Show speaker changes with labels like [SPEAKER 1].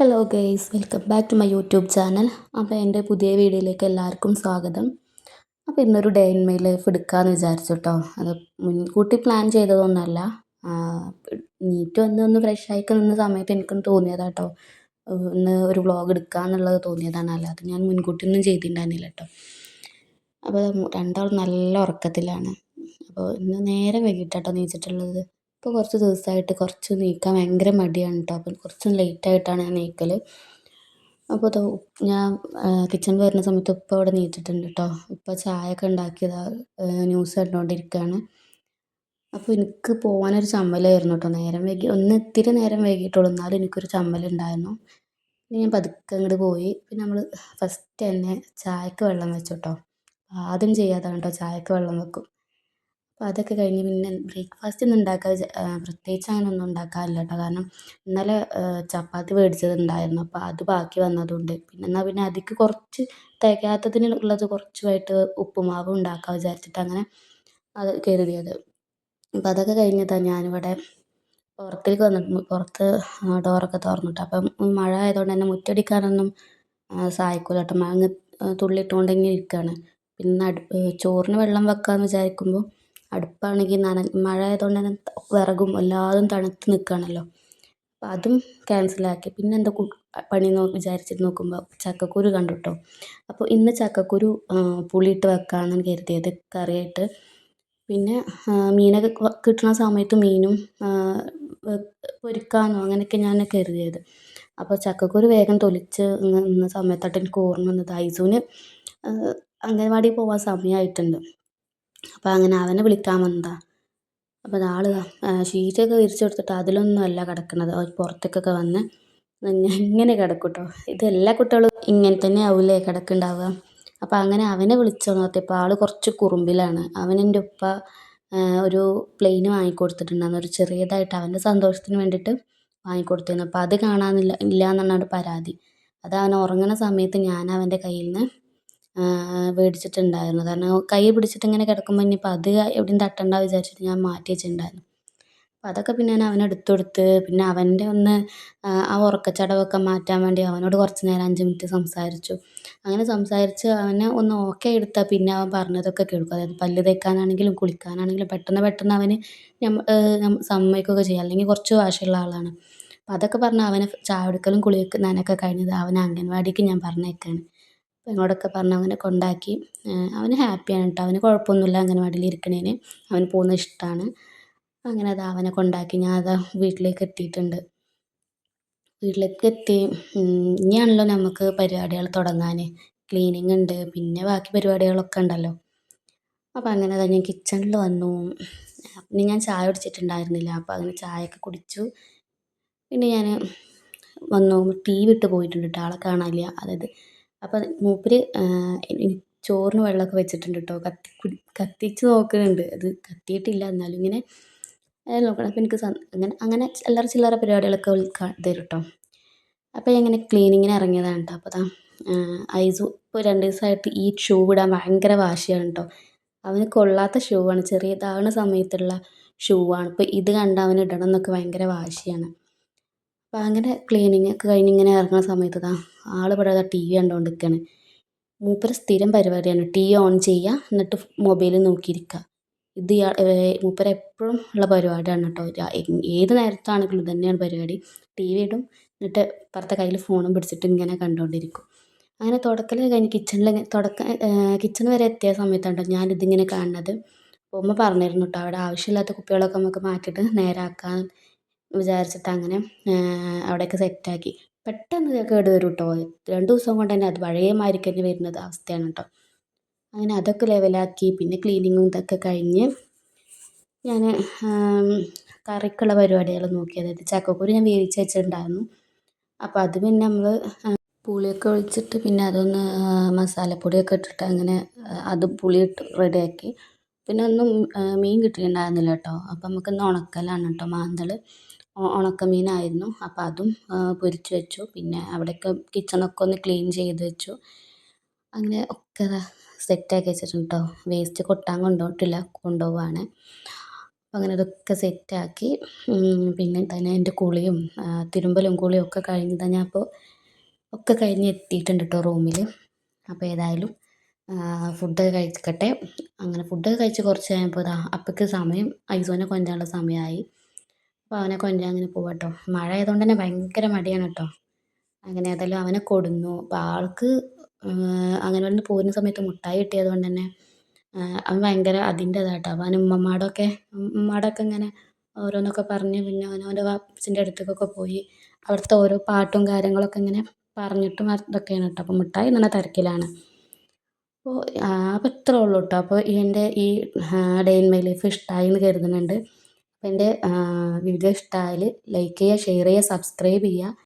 [SPEAKER 1] Hello guys welcome back to my YouTube channel അപ്പോൾ എന്റെ പുതിയ വീഡിയോയിലേക്ക് എല്ലാവർക്കും സ്വാഗതം. അപ്പോൾ ഇന്നൊരു ഡേ ഇൻ മൈ ലൈഫ് എടുക്കാമെന്ന് വിചാരിച്ചു കേട്ടോ അത് മുൻകൂട്ടി പ്ലാൻ ചെയ്തതൊന്നല്ല. നീറ്റ് വന്ന് ഒന്ന് ഫ്രഷ് ആയിക്ക് നിന്ന സമയത്ത് എനിക്കൊന്ന് തോന്നിയതാട്ടോ ഇന്ന് ഒരു വ്ളോഗ് എടുക്കാമെന്നുള്ളത് തോന്നിയതാണ്. അല്ലാതെ ഞാൻ മുൻകൂട്ടി ഒന്നും ചെയ്തിട്ടുണ്ടായിരുന്നില്ല കേട്ടോ അപ്പോൾ രണ്ടാളും നല്ല ഉറക്കത്തിലാണ്. അപ്പോൾ ഇന്ന് നേരെ വൈകിട്ടാട്ടോ നീച്ചിട്ടുള്ളത്. ഇപ്പോൾ കുറച്ച് ദിവസമായിട്ട് കുറച്ച് നീക്കാൻ ഭയങ്കര മടിയാണ് കേട്ടോ അപ്പം കുറച്ച് ലേറ്റായിട്ടാണ് ഞാൻ നീക്കൽ അപ്പോൾ അതോ ഞാൻ കിച്ചണിൽ വരുന്ന സമയത്ത് ഇപ്പോൾ അവിടെ നീച്ചിട്ടുണ്ട് കേട്ടോ ഇപ്പോൾ ചായ ഒക്കെ ഉണ്ടാക്കിയതാണ് ന്യൂസ് കണ്ടുകൊണ്ടിരിക്കുകയാണ് അപ്പോൾ എനിക്ക് പോകാനൊരു ചമ്മലായിരുന്നു കേട്ടോ നേരം വൈകി ഒന്ന് ഇത്തിരി നേരം വൈകിയിട്ടുള്ളൂ എന്നാലും എനിക്കൊരു ചമ്മലുണ്ടായിരുന്നു. പിന്നെ ഞാൻ പതുക്കെ അങ്ങോട്ട് പോയി. പിന്നെ നമ്മൾ ഫസ്റ്റ് തന്നെ ചായക്ക് വെള്ളം വെച്ചു കേട്ടോ ആദ്യം ചെയ്യാതാണ് കേട്ടോ ചായക്ക് വെള്ളം വെക്കും. അപ്പോൾ അതൊക്കെ കഴിഞ്ഞ് പിന്നെ ബ്രേക്ക്ഫാസ്റ്റ് ഒന്നും ഉണ്ടാക്കാൻ പ്രത്യേകിച്ച് അങ്ങനെ ഒന്നും ഉണ്ടാക്കാറില്ല കേട്ടോ. കാരണം ഇന്നലെ ചപ്പാത്തി മേടിച്ചതുണ്ടായിരുന്നു. അപ്പോൾ അത് ബാക്കി വന്നതുകൊണ്ട്. പിന്നെ എന്നാൽ പിന്നെ അതിക്ക് കുറച്ച് തികയാത്തതിന് ഉള്ളത് കുറച്ചുമായിട്ട് ഉപ്പുമാവ് ഉണ്ടാക്കാൻ വിചാരിച്ചിട്ട് അങ്ങനെ അത് കരുതിയത്. അപ്പോൾ അതൊക്കെ കഴിഞ്ഞതാണ് ഞാനിവിടെ പുറത്തേക്ക് വന്നിട്ട് പുറത്ത് ഡോറൊക്കെ തുറന്നിട്ട്. അപ്പം മഴ ആയതുകൊണ്ട് തന്നെ മുറ്റടിക്കാനൊന്നും സഹായിക്കില്ല കേട്ടോ. മഴ തുള്ളിയിട്ടുകൊണ്ടെങ്കിൽ ഇരിക്കുകയാണ് പിന്നെ ചോറിന് വെള്ളം വെക്കാമെന്ന് വിചാരിക്കുമ്പോൾ അടുപ്പാണെങ്കിൽ നന മഴ ആയതുകൊണ്ട് തന്നെ വിറകും എല്ലാതും തണുത്ത് നിൽക്കുകയാണല്ലോ. അപ്പം അതും ക്യാൻസലാക്കി പിന്നെ എന്താ നോ വിചാരിച്ചിട്ട് നോക്കുമ്പോൾ ചക്കക്കുരു കണ്ടു കേട്ടോ അപ്പോൾ ഇന്ന് ചക്കക്കുരു പുളിയിട്ട് വെക്കാമെന്നാണ് കരുതിയത് കറിയായിട്ട്. പിന്നെ മീനൊക്കെ കിട്ടുന്ന സമയത്ത് മീനും പൊരിക്കാനോ അങ്ങനെയൊക്കെ ഞാൻ കരുതിയത്. അപ്പോൾ ചക്കക്കുരു വേഗം തൊലിച്ച് നിന്ന സമയത്തായിട്ട് എനിക്ക് ഓർമ്മ വന്നത്. ഐസൂന് അംഗൻവാടിയിൽ പോകാൻ സമയമായിട്ടുണ്ട് അപ്പോൾ അങ്ങനെ അവനെ വിളിക്കാൻ വന്നതാ. അപ്പോൾ ആൾ ഷീറ്റൊക്കെ വിരിച്ച് കൊടുത്തിട്ട് അതിലൊന്നും അല്ല കിടക്കുന്നത് പുറത്തേക്കൊക്കെ വന്ന് ഇങ്ങനെ കിടക്കും കേട്ടോ ഇത് എല്ലാ കുട്ടികളും ഇങ്ങനെ തന്നെ ആവില്ലേ കിടക്കുന്നുണ്ടാവുക. അപ്പോൾ അങ്ങനെ അവനെ വിളിച്ചു നോക്കിയപ്പോൾ ആൾ കുറച്ച് കുറുമ്പിലാണ്. അവനെന്റെ ഉപ്പ ഒരു പ്ലെയിന് വാങ്ങിക്കൊടുത്തിട്ടുണ്ടായിരുന്നു. ഒരു ചെറിയതായിട്ട് അവന്റെ സന്തോഷത്തിന് വേണ്ടിയിട്ട് വാങ്ങിക്കൊടുത്തിരുന്നു. അപ്പോൾ അത് കാണാനില്ല ഇല്ല എന്നാണ് പരാതി. അത് അവൻ ഉറങ്ങുന്ന സമയത്ത് ഞാൻ അവന്റെ കയ്യിൽ നിന്ന് മേടിച്ചിട്ടുണ്ടായിരുന്നു കാരണം കൈ പിടിച്ചിട്ട് ഇങ്ങനെ കിടക്കുമ്പോൾ ഇനിയിപ്പോൾ അത് എവിടെയും തട്ടണ്ട വിചാരിച്ചിട്ട് ഞാൻ മാറ്റി വെച്ചിട്ടുണ്ടായിരുന്നു. അപ്പോൾ അതൊക്കെ പിന്നെ ഞാൻ അവനെടുത്ത് കൊടുത്ത് പിന്നെ അവന്റെ ഒന്ന് ആ ഉറക്കച്ചടവൊക്കെ മാറ്റാൻ വേണ്ടി അവനോട് കുറച്ച് നേരം അഞ്ച് മിനിറ്റ് സംസാരിച്ചു. അങ്ങനെ സംസാരിച്ച് അവനെ ഒന്ന് ഓക്കെ എടുത്താൽ പിന്നെ അവൻ പറഞ്ഞതൊക്കെ കേൾക്കും. അതായത് പല്ല് തേക്കാനാണെങ്കിലും കുളിക്കാനാണെങ്കിലും പെട്ടെന്ന് പെട്ടെന്ന് അവന് സമ്മതിക്കുകയൊക്കെ ചെയ്യും. അല്ലെങ്കിൽ കുറച്ച് വാശിയുള്ള ആളാണ്. അപ്പോൾ അതൊക്കെ പറഞ്ഞ് അവനെ ചായ എടുക്കലും കുളിയൊക്കെ നനയൊക്കെ കഴിഞ്ഞത് അവൻ അംഗൻവാടിക്ക് ഞാൻ പറഞ്ഞേക്കാണ്. ഞങ്ങളോടൊക്കെ പറഞ്ഞ് അങ്ങനെ കൊണ്ടാക്കി. അവന് ഹാപ്പിയാണ് കേട്ടോ. അവന് കുഴപ്പമൊന്നുമില്ല അംഗനവാടിയിൽ ഇരിക്കണേന്. അവന് പോകുന്നത് ഇഷ്ടമാണ് അങ്ങനെ അത് അവനെ കൊണ്ടാക്കി ഞാൻ അതാ വീട്ടിലേക്ക് എത്തിയിട്ടുണ്ട്. വീട്ടിലേക്ക് എത്തി. ഇനിയാണല്ലോ നമുക്ക് പരിപാടികൾ തുടങ്ങാൻ ക്ലീനിങ് ഉണ്ട്. പിന്നെ ബാക്കി പരിപാടികളൊക്കെ ഉണ്ടല്ലോ. അപ്പോൾ അങ്ങനെ അതാ ഞാൻ കിച്ചണിൽ വന്നു. പിന്നെ ഞാൻ ചായ കുടിച്ചിട്ടുണ്ടായിരുന്നില്ല. അപ്പോൾ അങ്ങനെ ചായയൊക്കെ കുടിച്ചു. പിന്നെ ഞാൻ വന്നു. ടി വി ഇട്ട് പോയിട്ടുണ്ട് കേട്ടോ. ആളെ കാണാനില്ല. അതായത് അപ്പം മൂപ്പര് ചോറിന് വെള്ളമൊക്കെ വെച്ചിട്ടുണ്ട് കേട്ടോ. കത്തി കത്തിച്ച് നോക്കുന്നുണ്ട്. അത് കത്തിയിട്ടില്ല. എന്നാലും ഇങ്ങനെ നോക്കണം. അപ്പം എനിക്ക് അങ്ങനെ അങ്ങനെ ചില്ലറ ചില്ലറ പരിപാടികളൊക്കെ തരും കേട്ടോ. അപ്പോൾ ഇങ്ങനെ ക്ലീനിങ്ങിന് ഇറങ്ങിയതാണ് കേട്ടോ. അപ്പോൾ ഐസു ഇപ്പോൾ രണ്ട് ദിവസമായിട്ട് ഈ ഷൂ ഇടാൻ ഭയങ്കര വാശിയാണ് കേട്ടോ. അവന് കൊള്ളാത്ത ഷൂ ആണ് ചെറിയതാകുന്ന സമയത്തുള്ള ഷൂ ആണ് ഇപ്പോൾ ഇത് കണ്ട് അവന് ഇടണം എന്നൊക്കെ ഭയങ്കര വാശിയാണ്. അപ്പോൾ അങ്ങനെ ക്ലീനിങ് ഒക്കെ കഴിഞ്ഞ് ഇങ്ങനെ ഇറങ്ങുന്ന സമയത്ത് ഇതാ ആൾ ഇവിടെ ടി വി കണ്ടുകൊണ്ടിരിക്കുകയാണ് മൂപ്പര് സ്ഥിരം പരിപാടിയാണ്. ടി വി ഓൺ ചെയ്യുക എന്നിട്ട് മൊബൈൽ നോക്കിയിരിക്കുക ഇത് മൂപ്പര് എപ്പോഴും ഉള്ള പരിപാടിയാണ് കേട്ടോ. ഏത് നേരത്താണെങ്കിലും ഇതുതന്നെയാണ് പരിപാടി. ടി വി ഇടും എന്നിട്ട് ഇപ്പുറത്തെ കയ്യിൽ ഫോണും പിടിച്ചിട്ട് ഇങ്ങനെ കണ്ടുകൊണ്ടിരിക്കും അങ്ങനെ തുടക്കൽ കഴിഞ്ഞ് കിച്ചണിൽ തുടക്ക കിച്ചൺ വരെ എത്തിയ സമയത്താണ് ഞാനിതിങ്ങനെ കാണുന്നത്. ഉമ്മ പറഞ്ഞിരുന്നു കേട്ടോ അവിടെ ആവശ്യമില്ലാത്ത കുപ്പികളൊക്കെ നമുക്ക് മാറ്റിയിട്ട് നേരാക്കാൻ വിചാരിച്ചിട്ട് അങ്ങനെ അവിടെയൊക്കെ സെറ്റാക്കി. പെട്ടെന്ന് കേട് വരും കേട്ടോ രണ്ട് ദിവസം കൊണ്ട് തന്നെ അത് പഴയ മാതിരിക്ക് തന്നെ വരുന്നത് അവസ്ഥയാണ് കേട്ടോ അങ്ങനെ അതൊക്കെ ലെവലാക്കി പിന്നെ ക്ലീനിങ്ങും ഇതൊക്കെ കഴിഞ്ഞ് ഞാൻ കറിക്കുള്ള പരിപാടികൾ നോക്കി. അതായത് ചക്കക്കുരു ഞാൻ വേവിച്ച് വെച്ചിട്ടുണ്ടായിരുന്നു. അപ്പോൾ അത് പിന്നെ നമ്മൾ പുളിയൊക്കെ ഒഴിച്ചിട്ട് പിന്നെ അതൊന്ന് മസാലപ്പൊടിയൊക്കെ ഇട്ടിട്ട് അങ്ങനെ അത് പുളി ഇട്ട് റെഡിയാക്കി. പിന്നെ ഒന്നും മീൻ കിട്ടിയിട്ടുണ്ടായിരുന്നില്ല കേട്ടോ അപ്പം നമുക്കിന്ന് ഉണക്കലാണ് കേട്ടോ മാന്തൾ ഉണക്കമീനായിരുന്നു. അപ്പോൾ അതും പൊരിച്ച് വെച്ചു. പിന്നെ അവിടെയൊക്കെ കിച്ചണൊക്കെ ഒന്ന് ക്ലീൻ ചെയ്ത് വെച്ചു. അങ്ങനെ ഒക്കെ സെറ്റാക്കി വെച്ചിട്ടുണ്ട് കേട്ടോ വേസ്റ്റ് കൊട്ടാൻ കൊണ്ടുപോയിട്ടില്ല കൊണ്ടുപോവാണ്. അപ്പം അങ്ങനെ അതൊക്കെ സെറ്റാക്കി. പിന്നെ തന്നെ എന്റെ കുളിയും തിരുമ്പലും കുളിയും ഒക്കെ കഴിഞ്ഞ് തന്നെ അപ്പോൾ ഒക്കെ കഴിഞ്ഞ് എത്തിയിട്ടുണ്ട് കേട്ടോ റൂമിൽ അപ്പോൾ ഏതായാലും ഫുഡൊക്കെ കഴിക്കട്ടെ. അങ്ങനെ ഫുഡൊക്കെ കഴിച്ച് കുറച്ച് കഴിഞ്ഞപ്പോൾ അപ്പോഴേക്ക് സമയം ഐസോനെ കൊഞ്ചാനുള്ള സമയമായി അപ്പോൾ അവനെ കൊണ്ടുവരാൻ അങ്ങനെ പോവാട്ടോ മഴ ആയതുകൊണ്ട് തന്നെ ഭയങ്കര മടിയാണ് കേട്ടോ അങ്ങനെ ഏതായാലും അവനെ കൊടുന്നു. അപ്പോൾ ആൾക്ക് അങ്ങനെ വന്ന് പോരുന്ന സമയത്ത് മുട്ടായി കിട്ടിയത് കൊണ്ട് തന്നെ അവൻ ഭയങ്കര അതിന്റെ അതിന്റേതാട്ടോ അവൻ ഉമ്മമാടൊക്കെ ഉമ്മാടൊക്കെ ഇങ്ങനെ ഓരോന്നൊക്കെ പറഞ്ഞ് പിന്നെ അവൻ അവന്റെ വാപ്പച്ചിന്റെ അടുത്തേക്കൊക്കെ പോയി. അവിടുത്തെ ഓരോ പാട്ടും കാര്യങ്ങളൊക്കെ ഇങ്ങനെ പറഞ്ഞിട്ടും അതൊക്കെയാണ് കേട്ടോ അപ്പോൾ മുട്ടായി നല്ല തിരക്കിലാണ്. അപ്പോൾ അപ്പോൾ ഇത്രേ ഉള്ളൂ കേട്ടോ അപ്പോൾ എന്റെ ഈ ഡേ ഇൻ മൈ ലൈഫ് ഇഷ്ടമായി എന്ന് കരുതുന്നുണ്ട്. അപ്പോൾ എന്റെ വീഡിയോ ഇഷ്ടമായാൽ ലൈക്ക് ചെയ്യുക ഷെയർ ചെയ്യുക സബ്സ്ക്രൈബ് ചെയ്യുക.